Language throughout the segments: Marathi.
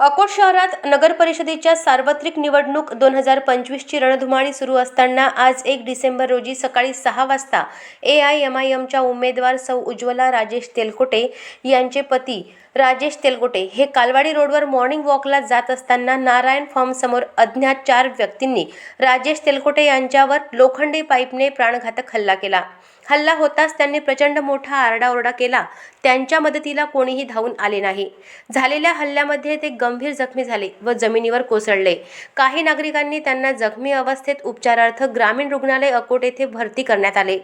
अकोट शहरात नगर परिषदेच्या सार्वत्रिक निवडणूक दोन हजार पंचवीसची रणधुमाळी सुरू असताना आज एक डिसेंबर रोजी सकाळी सहा वाजता ए आय एम आय एमच्या उमेदवार सौ उज्ज्वला राजेश तेलकोटे यांचे पती राजेश तेलकोटे हे कालवाडी रोडवर मॉर्निंग वॉकला जात असताना नारायण फॉर्मसमोर अज्ञात चार व्यक्तींनी राजेश तेलकोटे यांच्यावर लोखंडी पाईपने प्राणघातक हल्ला केला. हल्ला होताच त्यांनी प्रचंड मोठा आरडाओरडा केला. त्यांच्या मदतीला कोणीही धावून आले नाही. झालेल्या हल्ल्यामध्ये ते गंभीर जखमी झाले व जमिनीवर कोसळले. काही नागरिकांनी त्यांना जखमी अवस्थेत उपचारार्थ ग्रामीण रुग्णालय अकोट येथे भरती करण्यात आले.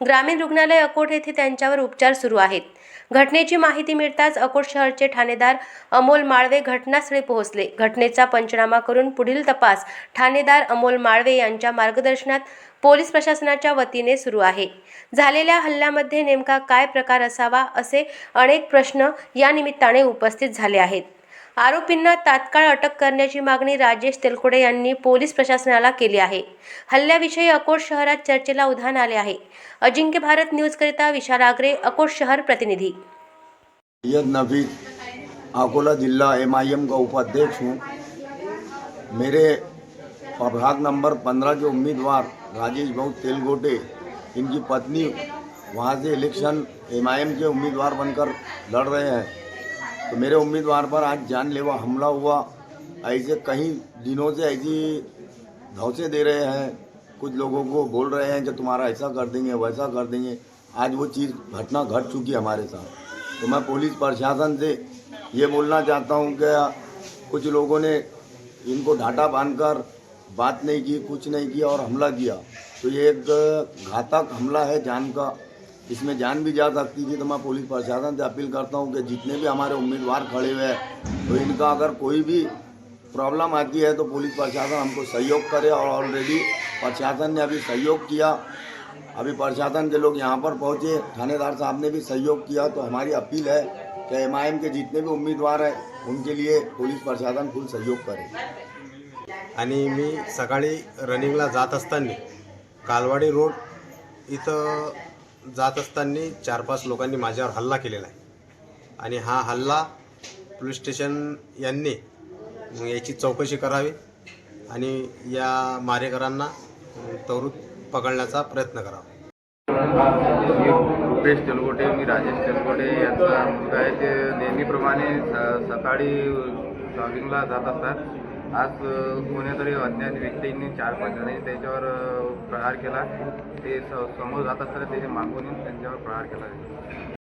ग्रामीण रुग्णालय अकोट येथे त्यांच्यावर उपचार सुरू आहेत. घटनेची माहिती मिळताच अकोट शहरचे ठाणेदार अमोल माळवे घटनास्थळी पोहोचले. घटनेचा पंचनामा करून पुढील तपास ठाणेदार अमोल माळवे यांच्या मार्गदर्शनात पोलीस प्रशासनाच्या वतीने सुरू आहे. झालेल्या हल्ल्यामध्ये नेमका काय प्रकार असावा असे अनेक प्रश्न या निमित्ताने उपस्थित झाले आहेत. आरोपींना तात्काळ अटक करण्याची मागणी राजेश तेलकुडे यांनी पोलीस प्रशासनाला केली आहे. हल्ल्याविषयी अकोट शहरात चर्चेला उधाण आले आहे. अजिंक्य भारत न्यूजकरिता विशाल आगरे अकोट शहर प्रतिनिधी. नबी अकोला जिला एम आई एम का उपाध्यक्ष हूँ। मेरे प्रभाग नंबर पंद्रह के उम्मीदवार राजेश भाऊ तेलगोटे इनकी पत्नी वहाँ से इलेक्शन एम आई एम के उम्मीदवार बनकर लड़ रहे हैं। तो मेरे उम्मीदवार पर आज जानलेवा हमला हुआ। ऐसे कहीं दिनों से ऐसी धौसे दे रहे हैं। कुछ लोगों को बोल रहे हैं कि तुम्हारा ऐसा कर देंगे, वैसा कर देंगे। आज वो चीज़, घटना घट चुकी है हमारे साथ। तो मैं पुलिस प्रशासन से ये बोलना चाहता हूँ कि कुछ लोगों ने इनको ढाटा बांधकर बात नहीं की, कुछ नहीं किया और हमला किया। तो ये एक घातक हमला है जान का। इसमें जान भी जा सकती थी तो मैं पुलिस प्रशासन से अपील करता हूँ कि जितने भी हमारे उम्मीदवार खड़े हुए हैं तो इनका अगर कोई भी प्रॉब्लम आती है तो पुलिस प्रशासन हमको सहयोग करे और ऑलरेडी प्रशासन ने अभी सहयोग किया। अभी प्रशासन के लोग यहाँ पर पहुँचे, थानेदार साहब ने भी सहयोग किया तो हमारी अपील है कि एमआईएम के जितने भी उम्मीदवार हैं, उनके लिए पुलिस प्रशासन फुल सहयोग करे। आणि मी सकाळी रनिंगला जात कालवाडी रोड इथं जात असताना चार पाच लोकांनी माझ्यावर हल्ला केलेला आहे. आणि हा हल्ला पोलीस स्टेशन यांनी याची चौकशी करावी आणि या मारेकरांना तवरूत पकडण्याचा प्रयत्न करावा. रुपेश तेलगोटे मी राजेश तेलगोटे यांचा मुलगा आहे. ते नेहमीप्रमाणे स सकाळी जॉगिंगला जात असतात. आज कोणीतरी अज्ञात व्यक्तींनी चार पाच जणांनी त्याच्यावर प्रहार केला. ते समोर जात असताना त्याचे मागून त्यांच्यावर प्रहार केला.